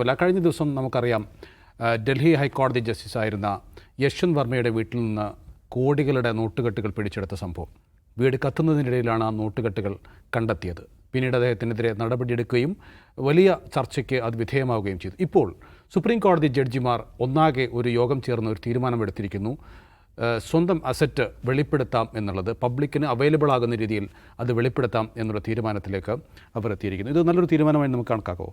വല്ല കഴിഞ്ഞ ദിവസം നമുക്കറിയാം ഡൽഹി ഹൈക്കോടതി ജസ്റ്റിസായിരുന്ന യശ്വന്ത് വർമ്മയുടെ വീട്ടിൽ നിന്ന് കോടികളുടെ നോട്ടുകെട്ടുകൾ പിടിച്ചെടുത്ത സംഭവം. വീട് കത്തുന്നതിനിടയിലാണ് ആ നോട്ടുകെട്ടുകൾ കണ്ടെത്തിയത്. പിന്നീട് അദ്ദേഹത്തിനെതിരെ നടപടിയെടുക്കുകയും വലിയ ചർച്ചയ്ക്ക് അത് വിധേയമാവുകയും ചെയ്തു. ഇപ്പോൾ സുപ്രീം കോടതി ജഡ്ജിമാർ ഒന്നാകെ ഒരു യോഗം ചേർന്ന് ഒരു തീരുമാനമെടുത്തിരിക്കുന്നു. സ്വന്തം അസറ്റ് വെളിപ്പെടുത്താം എന്നുള്ളത് പബ്ലിക്കിന് അവൈലബിൾ ആകുന്ന രീതിയിൽ അത് വെളിപ്പെടുത്താം എന്നുള്ള തീരുമാനത്തിലേക്ക് അവർ എത്തിയിരിക്കുന്നു. ഇത് നല്ലൊരു തീരുമാനമായി നമുക്ക് കണക്കാക്കാവോ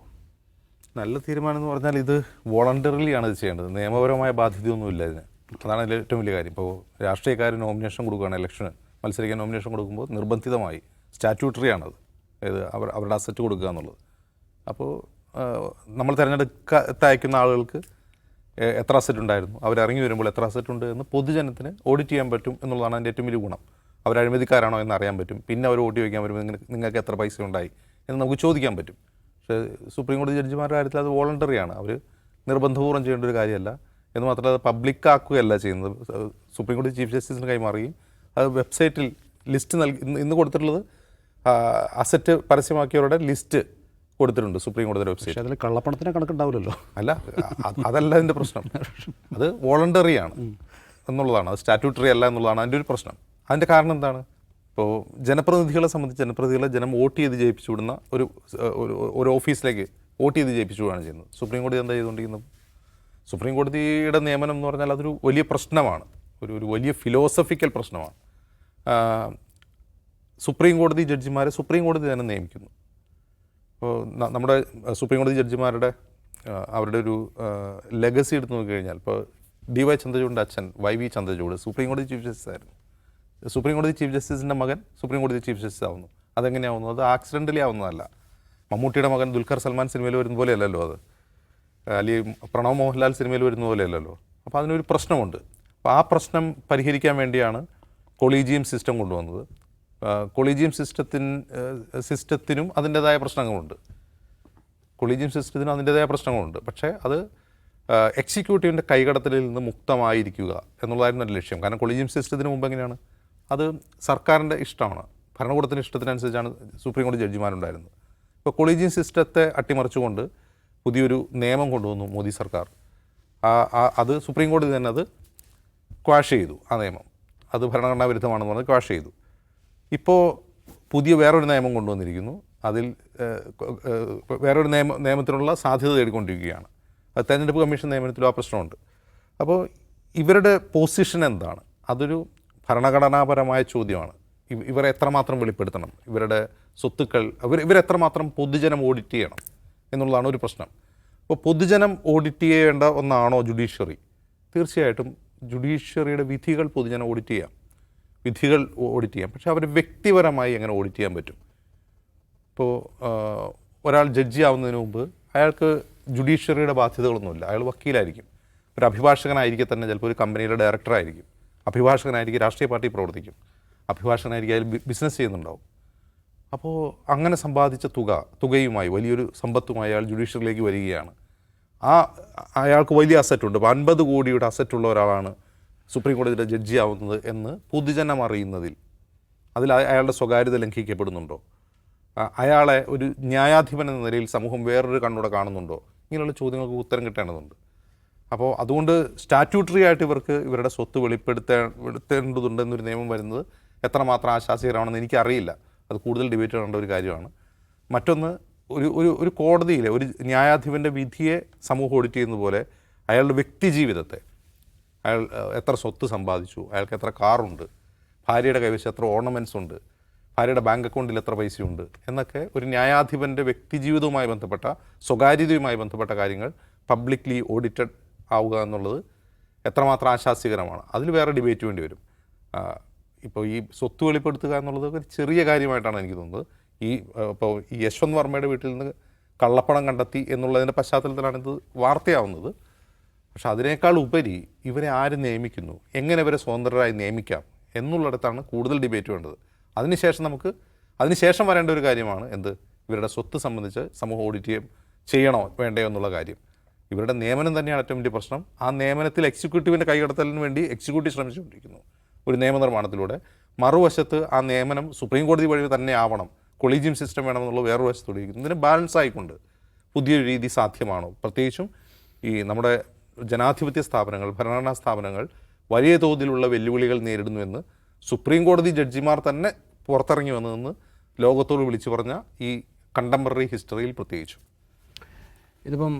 നല്ല തീരുമാനം എന്ന് പറഞ്ഞാൽ ഇത് വോളണ്ടറിലിയാണ് ഇത് ചെയ്യേണ്ടത്. നിയമപരമായ ബാധ്യതയൊന്നുമില്ല ഇതിന്. അതാണ് അതിൽ ഏറ്റവും വലിയ കാര്യം. ഇപ്പോൾ രാഷ്ട്രീയക്കാർ നോമിനേഷൻ കൊടുക്കുകയാണ് ഇലക്ഷന്. മത്സരിക്കാൻ നോമിനേഷൻ കൊടുക്കുമ്പോൾ നിർബന്ധിതമായി സ്റ്റാറ്റ്യൂട്ടറി ആണത് അതായത് അവർ അവരുടെ അസറ്റ് കൊടുക്കുക എന്നുള്ളത്. അപ്പോൾ നമ്മൾ തിരഞ്ഞെടുക്കത്തയക്കുന്ന ആളുകൾക്ക് എത്ര അസറ്റ് ഉണ്ടായിരുന്നു? അവരിറങ്ങി വരുമ്പോൾ എത്ര അസറ്റ് ഉണ്ട് എന്ന് പൊതുജനത്തിന് ഓഡിറ്റ് ചെയ്യാൻ പറ്റും എന്നുള്ളതാണ് അതിന്റെ ഏറ്റവും വലിയ ഗുണം. അവർ അഴിമതിക്കാരാണോ എന്ന് അറിയാൻ പറ്റും. പിന്നെ അവർ വോട്ട് ചോദിക്കാൻ വരുമ്പോൾ നിങ്ങൾക്ക് എത്ര പൈസ ഉണ്ടായി എന്ന് നമുക്ക് ചോദിക്കാൻ പറ്റും. പക്ഷേ സുപ്രീം കോടതി ജഡ്ജിമാരുടെ കാര്യത്തിൽ അത് വോളണ്ടറിയാണ് അവർ നിർബന്ധപൂർവം ചെയ്യേണ്ട ഒരു കാര്യമല്ല. എന്ന് മാത്രമല്ല അത് പബ്ലിക് ആക്കുകയല്ല ചെയ്യുന്നത്. സുപ്രീം കോടതി ചീഫ് ജസ്റ്റിസിന് കൈമാറുകയും അത് വെബ്സൈറ്റിൽ ലിസ്റ്റ് നൽകി ഇന്ന് കൊടുത്തിട്ടുള്ളത് അസറ്റ് പരസ്യമാക്കിയവരുടെ ലിസ്റ്റ് കൊടുത്തിട്ടുണ്ട് സുപ്രീം കോടതിയുടെ വെബ്സൈറ്റ് അതിൽ കള്ളപ്പണത്തിന് കണക്കുണ്ടാവില്ലല്ലോ. അല്ല അതല്ല അതിന്റെ പ്രശ്നം. അത് വോളണ്ടറിയാണ് എന്നുള്ളതാണ്. അത് സ്റ്റാറ്റ്യൂട്ടറി അല്ല എന്നുള്ളതാണ് അതിന്റെ ഒരു പ്രശ്നം. അതിന്റെ കാരണം എന്താണ്? ഇപ്പോൾ ജനപ്രതിനിധികളെ സംബന്ധിച്ച് ജനപ്രതിനിധികളെ ജനം വോട്ട് ചെയ്ത് ജയിപ്പിച്ചു വിടുന്ന ഒരു ഒരു ഓഫീസിലേക്ക് വോട്ട് ചെയ്ത് ജയിപ്പിച്ചു വിടുകയാണ് ചെയ്യുന്നത്. സുപ്രീം കോടതി എന്താ ചെയ്തുകൊണ്ടിരിക്കുന്നത്? സുപ്രീം കോടതിയുടെ നിയമനം എന്ന് പറഞ്ഞാൽ അതൊരു വലിയ പ്രശ്നമാണ്. ഒരു ഒരു വലിയ ഫിലോസഫിക്കൽ പ്രശ്നമാണ്. സുപ്രീം കോടതി ജഡ്ജിമാരെ സുപ്രീം കോടതി തന്നെ നിയമിക്കുന്നു. ഇപ്പോൾ നമ്മുടെ സുപ്രീം കോടതി ജഡ്ജിമാരുടെ അവരുടെ ഒരു ലെഗസി എടുത്ത് നോക്കിക്കഴിഞ്ഞാൽ ഇപ്പോൾ ഡി വൈ ചന്ദ്രചൂഡിന്റെ അച്ഛൻ വൈ വി ചന്ദ്രചൂഡ് സുപ്രീം കോടതി ചീഫ് ജസ്റ്റിസ് ആയിരുന്നു സുപ്രീം കോടതി ചീഫ് ജസ്റ്റിസിന്റെ മകൻ സുപ്രീം കോടതി ചീഫ് ജസ്റ്റിസ് ആവുന്നു. അതെങ്ങനെയാവുന്നു? അത് ആക്സിഡന്റലി ആവുന്നതല്ല. മമ്മൂട്ടിയുടെ മകൻ ദുൽഖർ സൽമാൻ സിനിമയിൽ വരുന്ന പോലെയല്ലല്ലോ അത്. അല്ലെങ്കിൽ പ്രണവ് മോഹൻലാൽ സിനിമയിൽ വരുന്ന പോലെയല്ലല്ലോ. അപ്പോൾ അതിനൊരു പ്രശ്നമുണ്ട്. അപ്പോൾ ആ പ്രശ്നം പരിഹരിക്കാൻ വേണ്ടിയാണ് കൊളീജിയം സിസ്റ്റം കൊണ്ടുവന്നത്. കൊളീജിയം സിസ്റ്റത്തിന് സിസ്റ്റത്തിനും അതിന്റെതായ പ്രശ്നങ്ങളുണ്ട്. കൊളീജിയം സിസ്റ്റത്തിനും അതിന്റെതായ പ്രശ്നങ്ങളുണ്ട്. പക്ഷേ അത് എക്സിക്യൂട്ടീവിന്റെ കൈകടത്തലിൽ നിന്ന് മുക്തമായിരിക്കുക എന്നുള്ളതായിരുന്നു എന്റെ ലക്ഷ്യം. കാരണം കൊളീജിയം സിസ്റ്റത്തിന് മുമ്പ് എങ്ങനെയാണ്? അത് സർക്കാരിന്റെ ഇഷ്ടമാണ്. ഭരണകൂടത്തിന്റെ ഇഷ്ടത്തിനനുസരിച്ചാണ് സുപ്രീം കോടതി ജഡ്ജിമാരുണ്ടായിരുന്നത്. ഇപ്പോൾ കൊളീജിയം സിസ്റ്റത്തെ അട്ടിമറിച്ചുകൊണ്ട് പുതിയൊരു നിയമം കൊണ്ടുവന്നു മോദി സർക്കാർ. അത് സുപ്രീം കോടതി തന്നെ അത് ക്വാഷ് ചെയ്തു ആ നിയമം. അത് ഭരണഘടനാ വിരുദ്ധമാണെന്ന് പറഞ്ഞ് ക്വാഷ് ചെയ്തു. ഇപ്പോൾ പുതിയ വേറൊരു നിയമം കൊണ്ടുവന്നിരിക്കുന്നു. അതിൽ വേറൊരു നിയമ നിയമത്തിനുള്ള സാധ്യത തേടിക്കൊണ്ടിരിക്കുകയാണ്. അത് തെരഞ്ഞെടുപ്പ് കമ്മീഷൻ നിയമനത്തിലും ആ പ്രശ്നമുണ്ട്. അപ്പോൾ ഇവരുടെ പൊസിഷൻ എന്താണ്? അതൊരു ഭരണഘടനാപരമായ ചോദ്യമാണ്. ഇവർ എത്രമാത്രം വെളിപ്പെടുത്തണം? ഇവരുടെ സ്വത്തുക്കൾ ഇവർ ഇവരെത്രമാത്രം പൊതുജനം ഓഡിറ്റ് ചെയ്യണം എന്നുള്ളതാണ് ഒരു പ്രശ്നം. അപ്പോൾ പൊതുജനം ഓഡിറ്റ് ചെയ്യേണ്ട ഒന്നാണോ ജുഡീഷ്യറി? തീർച്ചയായിട്ടും ജുഡീഷ്യറിയുടെ വിധികൾ പൊതുജനം ഓഡിറ്റ് ചെയ്യാം. വിധികൾ ഓഡിറ്റ് ചെയ്യാം. പക്ഷേ അവർ വ്യക്തിപരമായി എങ്ങനെ ഓഡിറ്റ് ചെയ്യാൻ പറ്റും? ഇപ്പോൾ ഒരാൾ ജഡ്ജി ആവുന്നതിന് മുമ്പ് അയാൾക്ക് ജുഡീഷ്യറിയുടെ ബാധ്യതകളൊന്നുമില്ല. അയാൾ വക്കീലായിരിക്കും. ഒരു അഭിഭാഷകനായിരിക്കെ തന്നെ ചിലപ്പോൾ ഒരു കമ്പനിയുടെ ഡയറക്ടറായിരിക്കും. അഭിഭാഷകനായിരിക്കും രാഷ്ട്രീയ പാർട്ടി പ്രവർത്തിക്കും. അഭിഭാഷകനായിരിക്കും അതിൽ ബിസിനസ് ചെയ്യുന്നുണ്ടാവും. അപ്പോൾ അങ്ങനെ സമ്പാദിച്ച തുക തുകയുമായി വലിയൊരു സമ്പത്തുമായി അയാൾ ജുഡീഷ്യറിലേക്ക് വരികയാണ്. ആ അയാൾക്ക് വലിയ അസറ്റ് ഉണ്ട്. ഇപ്പോൾ അൻപത് കോടിയുടെ അസറ്റ് ഉള്ള ഒരാളാണ് സുപ്രീം കോടതിയുടെ ജഡ്ജി ആവുന്നത് എന്ന് പൊതുജനം അറിയുന്നതിൽ. അതിൽ അയാളുടെ സ്വകാര്യത ലംഘിക്കപ്പെടുന്നുണ്ടോ? അയാളെ ഒരു ന്യായാധിപൻ എന്ന നിലയിൽ സമൂഹം വേറൊരു കണ്ണോടെ കാണുന്നുണ്ടോ? ഇങ്ങനെയുള്ള ചോദ്യങ്ങൾക്ക് ഉത്തരം കിട്ടേണ്ടതുണ്ട്. അപ്പോൾ അതുകൊണ്ട് സ്റ്റാറ്റ്യൂട്ടറി ആയിട്ട് ഇവർക്ക് ഇവരുടെ സ്വത്ത് വെളിപ്പെടുത്തേ വെളുത്തേണ്ടതുണ്ട് എന്നൊരു നിയമം വരുന്നത് എത്രമാത്രം ആശാസ്യകരമാണെന്ന് എനിക്കറിയില്ല. അത് കൂടുതൽ ഡിബേറ്റ് ചെയ്യേണ്ട ഒരു കാര്യമാണ്. മറ്റൊന്ന് ഒരു ഒരു ഒരു കോടതിയിലെ ഒരു ന്യായാധിപന്റെ വിധിയെ സമൂഹം ഓഡിറ്റ് ചെയ്യുന്ന പോലെ അയാളുടെ വ്യക്തി ജീവിതത്തെ അയാൾ എത്ര സ്വത്ത് സമ്പാദിച്ചു അയാൾക്ക് എത്ര കാറുണ്ട് ഭാര്യയുടെ കൈവശം എത്ര ഓർണമെന്റ്സ് ഉണ്ട് ഭാര്യയുടെ ബാങ്ക് അക്കൗണ്ടിൽ എത്ര പൈസയുണ്ട് എന്നൊക്കെ ഒരു ന്യായാധിപന്റെ വ്യക്തിജീവിതവുമായി ബന്ധപ്പെട്ട സ്വകാര്യതയുമായി ബന്ധപ്പെട്ട കാര്യങ്ങൾ പബ്ലിക്ലി ഓഡിറ്റഡ് ആവുക എന്നുള്ളത് എത്രമാത്രം ആശാസ്യകരമാണ്. അതിൽ വേറെ ഡിബേറ്റ് വേണ്ടി വരും. ഇപ്പോൾ ഈ സ്വത്ത് വെളിപ്പെടുത്തുക എന്നുള്ളത് ഒരു ചെറിയ കാര്യമായിട്ടാണ് എനിക്ക് തോന്നുന്നത്. ഈ ഇപ്പോൾ ഈ യശ്വന്ത് വർമ്മയുടെ വീട്ടിൽ നിന്ന് കള്ളപ്പണം കണ്ടെത്തി എന്നുള്ളതിന്റെ പശ്ചാത്തലത്തിലാണ് ഇത് വാർത്തയാവുന്നത്. പക്ഷെ അതിനേക്കാൾ ഉപരി ഇവരെ ആര് നിയമിക്കുന്നു? എങ്ങനെ ഇവരെ സ്വതന്ത്രരായി നിയമിക്കാം? എന്നുള്ളിടത്താണ് കൂടുതൽ ഡിബേറ്റ് വേണ്ടത്. അതിനുശേഷം നമുക്ക് അതിനുശേഷം വരേണ്ട ഒരു കാര്യമാണ് എന്ത്? ഇവരുടെ സ്വത്ത് സംബന്ധിച്ച് സമൂഹ ഓഡിറ്റ് ചെയ്യും ചെയ്യണോ വേണ്ടയോ എന്നുള്ള കാര്യം. ഇവരുടെ നിയമനം തന്നെയാണ് ഏറ്റവും വലിയ പ്രശ്നം. ആ നിയമനത്തിൽ എക്സിക്യൂട്ടീവിന്റെ കൈകടത്തലിന് വേണ്ടി എക്സിക്യൂട്ടീവ് ശ്രമിച്ചുകൊണ്ടിരിക്കുന്നു. ഒരു നിയമനിർമ്മാണത്തിലൂടെ മറുവശത്ത് ആ നിയമനം സുപ്രീം കോടതി വഴി തന്നെ ആവണം. കൊളീജിയം സിസ്റ്റം വേണമെന്നുള്ള വേറൊരു വശത്തോടെ ഇരിക്കുന്നു. ഇതിന് ബാലൻസ് ആയിക്കൊണ്ട് പുതിയൊരു രീതി സാധ്യമാണോ? പ്രത്യേകിച്ചും ഈ നമ്മുടെ ജനാധിപത്യ സ്ഥാപനങ്ങൾ ഭരണഘടനാ സ്ഥാപനങ്ങൾ വലിയ തോതിലുള്ള വെല്ലുവിളികൾ നേരിടുന്നുവെന്ന് സുപ്രീം കോടതി ജഡ്ജിമാർ തന്നെ പുറത്തിറങ്ങി വന്നതെന്ന് ലോകത്തോട് വിളിച്ചു പറഞ്ഞ ഈ കണ്ടംപററി ഹിസ്റ്ററിയിൽ പ്രത്യേകിച്ചും. ഇതിപ്പം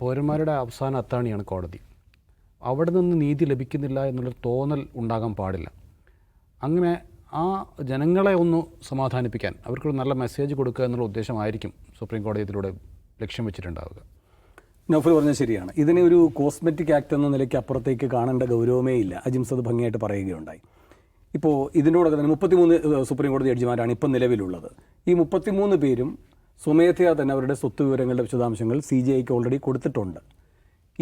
പൗരന്മാരുടെ അവസാന അത്താണിയാണ് കോടതി. അവിടെ നിന്ന് നീതി ലഭിക്കുന്നില്ല എന്നുള്ളൊരു തോന്നൽ ഉണ്ടാകാൻ പാടില്ല. അങ്ങനെ ആ ജനങ്ങളെ ഒന്ന് സമാധാനിപ്പിക്കാൻ അവർക്കൊരു നല്ല മെസ്സേജ് കൊടുക്കുക എന്നുള്ള ഉദ്ദേശമായിരിക്കും സുപ്രീം കോടതി ഇതിലൂടെ ലക്ഷ്യം വെച്ചിട്ടുണ്ടാവുക. നൗഫൽ പറഞ്ഞത് ശരിയാണ്. ഇതിനെ ഒരു കോസ്മെറ്റിക് ആക്ട് എന്ന നിലയ്ക്ക് അപ്പുറത്തേക്ക് കാണേണ്ട ഗൗരവമേ ഇല്ല. അജിംസ് അത് ഭംഗിയായിട്ട് പറയുകയുണ്ടായി. ഇപ്പോൾ ഇതിനോടൊക്കെ തന്നെ മുപ്പത്തിമൂന്ന് സുപ്രീം കോടതി ജഡ്ജിമാരാണ് ഇപ്പം നിലവിലുള്ളത്. ഈ മുപ്പത്തിമൂന്ന് പേരും സ്വമേധയാ തന്നെ അവരുടെ സ്വത്ത് വിവരങ്ങളുടെ വിശദാംശങ്ങൾ സി ജി ഐക്ക് ഓൾറെഡി കൊടുത്തിട്ടുണ്ട്.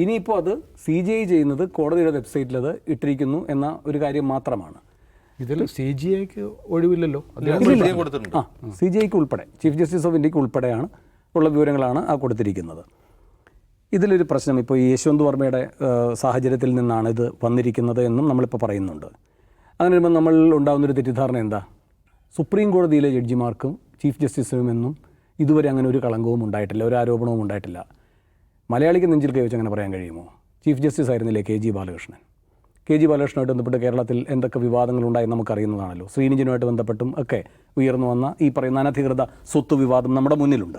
ഇനിയിപ്പോൾ അത് സി ജി ഐ ചെയ്യുന്നത് കോടതിയുടെ വെബ്സൈറ്റിൽ അത് ഇട്ടിരിക്കുന്നു എന്ന ഒരു കാര്യം മാത്രമാണ്. ഇതിൽ സി ജി ഐക്ക് ഒഴിവില്ലല്ലോ? ആ സി ജി ഐക്ക് ഉൾപ്പെടെ ചീഫ് ജസ്റ്റിസ് ഓഫ് ഇന്ത്യയ്ക്ക് ഉൾപ്പെടെയാണ് ഉള്ള വിവരങ്ങളാണ് ആ കൊടുത്തിരിക്കുന്നത്. ഇതിലൊരു പ്രശ്നം ഇപ്പോൾ ഈ യശ്വന്ത് വർമ്മയുടെ സാഹചര്യത്തിൽ നിന്നാണ് ഇത് വന്നിരിക്കുന്നത് എന്നും നമ്മളിപ്പോൾ പറയുന്നുണ്ട്. അങ്ങനെ വരുമ്പോൾ നമ്മൾ ഉണ്ടാകുന്നൊരു തെറ്റിദ്ധാരണ എന്താ? സുപ്രീം കോടതിയിലെ ജഡ്ജിമാർക്കും ചീഫ് ജസ്റ്റിസിനും എന്നും ഇതുവരെ അങ്ങനെ ഒരു കളങ്കവും ഉണ്ടായിട്ടില്ല ഒരു ആരോപണവും ഉണ്ടായിട്ടില്ല. മലയാളിക്ക് നെഞ്ചിൽ കൈവച്ച് അങ്ങനെ പറയാൻ കഴിയുമോ? ചീഫ് ജസ്റ്റിസ് ആയിരുന്നില്ലേ K G Balakrishnan? K G ബാലകൃഷ്ണനുമായിട്ട് ബന്ധപ്പെട്ട് കേരളത്തിൽ എന്തൊക്കെ വിവാദങ്ങളുണ്ടായി നമുക്കറിയുന്നതാണല്ലോ. ശ്രീനിജനുമായിട്ട് ബന്ധപ്പെട്ടും ഒക്കെ ഉയർന്നു വന്ന ഈ പറയുന്ന അനധികൃത സ്വത്ത് വിവാദം നമ്മുടെ മുന്നിലുണ്ട്.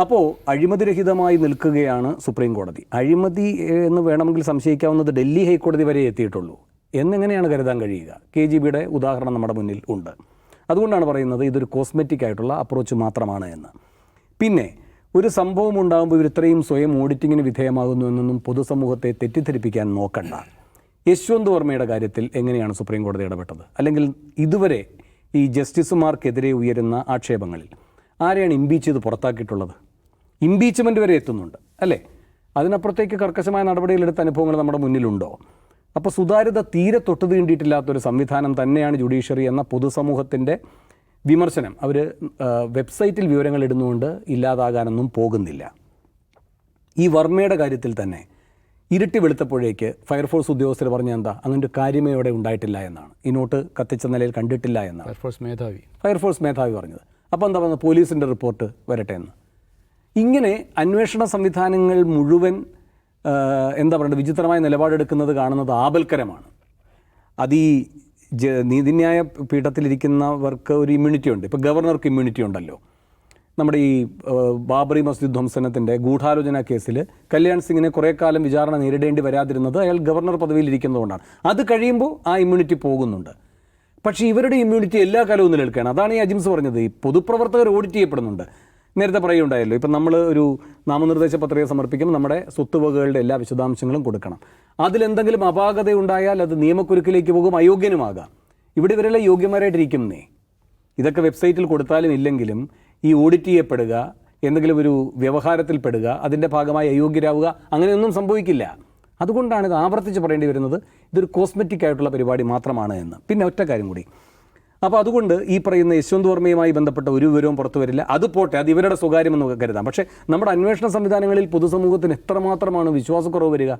അപ്പോൾ അഴിമതിരഹിതമായി നിൽക്കുകയാണ് സുപ്രീം കോടതി. അഴിമതി എന്ന് വേണമെങ്കിൽ സംശയിക്കാവുന്നത് ഡൽഹി ഹൈക്കോടതി വരെ എത്തിയിട്ടുള്ളൂ. എന്നെങ്ങനെയാണ് കരുതാൻ കഴിയുക? കെ ജി ബിയുടെ ഉദാഹരണം നമ്മുടെ മുന്നിൽ ഉണ്ട്. അതുകൊണ്ടാണ് പറയുന്നത് ഇതൊരു കോസ്മെറ്റിക് ആയിട്ടുള്ള അപ്രോച്ച് മാത്രമാണ് എന്ന്. പിന്നെ ഒരു സംഭവം ഉണ്ടാകുമ്പോൾ ഇവർ ഇത്രയും സ്വയം ഓഡിറ്റിങ്ങിന് വിധേയമാകുന്നു എന്നൊന്നും പൊതുസമൂഹത്തെ തെറ്റിദ്ധരിപ്പിക്കാൻ നോക്കണ്ട. യശ്വന്ത് വർമ്മയുടെ കാര്യത്തിൽ എങ്ങനെയാണ് സുപ്രീം കോടതി ഇടപെട്ടത്? അല്ലെങ്കിൽ ഇതുവരെ ഈ ജസ്റ്റിസുമാർക്കെതിരെ ഉയരുന്ന ആക്ഷേപങ്ങളിൽ ആരെയാണ് ഇമ്പീച്ച് ചെയ്ത് പുറത്താക്കിയിട്ടുള്ളത്? ഇമ്പീച്ച്മെന്റ് വരെ എത്തുന്നുണ്ട് അല്ലേ? അതിനപ്പുറത്തേക്ക് കർക്കശമായ നടപടികളെടുത്ത അനുഭവങ്ങൾ നമ്മുടെ മുന്നിലുണ്ടോ? അപ്പോൾ സുതാര്യത തീരെ തൊട്ടു തീണ്ടിയിട്ടില്ലാത്തൊരു സംവിധാനം തന്നെയാണ് ജുഡീഷ്യറി എന്ന പൊതുസമൂഹത്തിന്റെ വിമർശനം. അവർ വെബ്സൈറ്റിൽ വിവരങ്ങൾ ഇടുന്നുകൊണ്ട് ഇല്ലാതാകാനൊന്നും പോകുന്നില്ല. ഈ വർമ്മയുടെ കാര്യത്തിൽ തന്നെ ഇരുട്ടി വെളുത്തപ്പോഴേക്ക് ഫയർഫോഴ്സ് ഉദ്യോഗസ്ഥർ പറഞ്ഞ എന്താ? അങ്ങനെ ഒരു കാര്യമേ ഇവിടെ ഉണ്ടായിട്ടില്ല എന്നാണ്. ഈ നോട്ട് കത്തിച്ച നിലയിൽ കണ്ടിട്ടില്ല എന്നാണ്. ഫയർഫോഴ്സ് മേധാവി. ഫയർഫോഴ്സ് മേധാവി പറഞ്ഞത്. അപ്പോൾ എന്താ പറയുന്നത് പോലീസിന്റെ റിപ്പോർട്ട് വരട്ടെ എന്ന്. ഇങ്ങനെ അന്വേഷണ സംവിധാനങ്ങൾ മുഴുവൻ എന്താ പറയുക വിചിത്രമായ നിലപാടെടുക്കുന്നത് കാണുന്നത് ആപൽക്കരമാണ്. അത് ഈ നീതിന്യായ പീഠത്തിലിരിക്കുന്നവർക്ക് ഒരു ഇമ്മ്യൂണിറ്റി ഉണ്ട്. ഇപ്പോൾ ഗവർണർക്ക് ഇമ്മ്യൂണിറ്റി ഉണ്ടല്ലോ. നമ്മുടെ ഈ ബാബറി മസ്ജിദ് ധ്വംസനത്തിന്റെ ഗൂഢാലോചന കേസിൽ കല്യാൺ സിംഗിനെ കുറേ കാലം വിചാരണ നേരിടേണ്ടി വരാതിരുന്നത് അയാൾ ഗവർണർ പദവിയിലിരിക്കുന്നതുകൊണ്ടാണ്. അത് കഴിയുമ്പോൾ ആ ഇമ്മ്യൂണിറ്റി പോകുന്നുണ്ട്. പക്ഷേ ഇവരുടെ ഇമ്മ്യൂണിറ്റി എല്ലാ കാലവും നിലനിൽക്കുകയാണ്. അതാണ് ഈ അജിംസ് പറഞ്ഞത്. ഈ പൊതുപ്രവർത്തകർ ഓഡിറ്റ് ചെയ്യപ്പെടുന്നുണ്ട്. നേരത്തെ പറയുകയുണ്ടായല്ലോ ഇപ്പം നമ്മൾ ഒരു നാമനിർദ്ദേശ പത്രിക സമർപ്പിക്കുമ്പോൾ നമ്മുടെ സ്വത്തുവകകളുടെ എല്ലാ വിശദാംശങ്ങളും കൊടുക്കണം. അതിലെന്തെങ്കിലും അപാകത ഉണ്ടായാൽ അത് നിയമക്കുരുക്കിലേക്ക് പോകും അയോഗ്യനുമാകാം. ഇവിടെ ഇവരെല്ലാം യോഗ്യമാരായിട്ടിരിക്കുന്നേ ഇതൊക്കെ വെബ്സൈറ്റിൽ കൊടുത്താലും ഇല്ലെങ്കിലും ഈ ഓഡിറ്റ് ചെയ്യപ്പെടുക എന്തെങ്കിലും ഒരു വ്യവഹാരത്തിൽ പെടുക അതിന്റെ ഭാഗമായി അയോഗ്യരാവുക അങ്ങനെയൊന്നും സംഭവിക്കില്ല. അതുകൊണ്ടാണ് ഇത് ആവർത്തിച്ച് പറയേണ്ടി വരുന്നത് ഇതൊരു കോസ്മെറ്റിക് ആയിട്ടുള്ള പരിപാടി മാത്രമാണ് എന്ന്. പിന്നെ ഒറ്റ കാര്യം കൂടി. അപ്പോൾ അതുകൊണ്ട് ഈ പറയുന്ന യശ്വന്ത് വർമ്മയുമായി ബന്ധപ്പെട്ട ഒരു വിവരവും പുറത്തു വരില്ല. അത് പോട്ടെ അത് ഇവരുടെ സ്വകാര്യമെന്ന് കരുതാം. പക്ഷേ നമ്മുടെ അന്വേഷണ സംവിധാനങ്ങളിൽ പൊതുസമൂഹത്തിന് എത്രമാത്രമാണ് വിശ്വാസക്കുറവ് വരിക?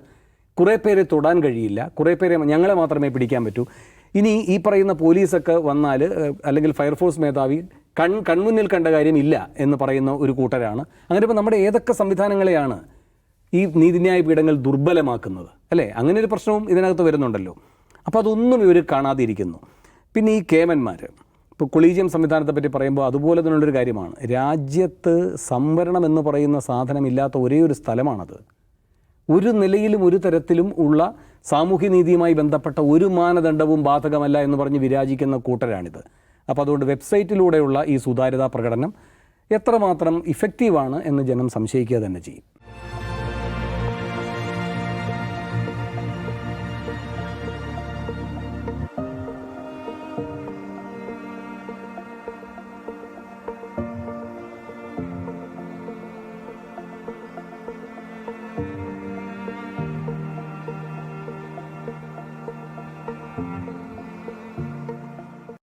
കുറേ പേരെ തൊടാൻ കഴിയില്ല. കുറേ പേരെ ഞങ്ങളെ മാത്രമേ പിടിക്കാൻ പറ്റൂ. ഇനി ഈ പറയുന്ന പോലീസൊക്കെ വന്നാൽ അല്ലെങ്കിൽ ഫയർഫോഴ്സ് മേധാവി കൺ കൺമുന്നിൽ കണ്ട കാര്യം ഇല്ല എന്ന് പറയുന്ന ഒരു കൂട്ടരാണ്. അങ്ങനെ ഇപ്പോൾ നമ്മുടെ ഏതൊക്കെ സംവിധാനങ്ങളെയാണ് ഈ നീതിന്യായ പീഠങ്ങൾ ദുർബലമാക്കുന്നത്? അല്ലേ? അങ്ങനെ ഒരു പ്രശ്നവും ഇതിനകത്ത് വരുന്നുണ്ടല്ലോ. അപ്പോൾ അതൊന്നും ഇവർ കാണാതിരിക്കുന്നു. പിന്നെ ഈ കേമന്മാർ ഇപ്പോൾ കൊളീജിയം സംവിധാനത്തെ പറ്റി പറയുമ്പോൾ അതുപോലെ തന്നെയുള്ളൊരു കാര്യമാണ്. രാജ്യത്ത് സംവരണം എന്ന് പറയുന്ന സാധനമില്ലാത്ത ഒരേ ഒരു സ്ഥലമാണത്. ഒരു നിലയിലും ഒരു തരത്തിലും ഉള്ള സാമൂഹ്യനീതിയുമായി ബന്ധപ്പെട്ട ഒരു മാനദണ്ഡവും ബാധകമല്ല എന്ന് പറഞ്ഞ് വിരാജിക്കുന്ന കൂട്ടരാണിത്. അപ്പോൾ അതുകൊണ്ട് വെബ്സൈറ്റിലൂടെയുള്ള ഈ സുതാര്യതാ പ്രകടനം എത്രമാത്രം ഇഫക്റ്റീവാണ് എന്ന് ജനം സംശയിക്കുക തന്നെ ചെയ്യും.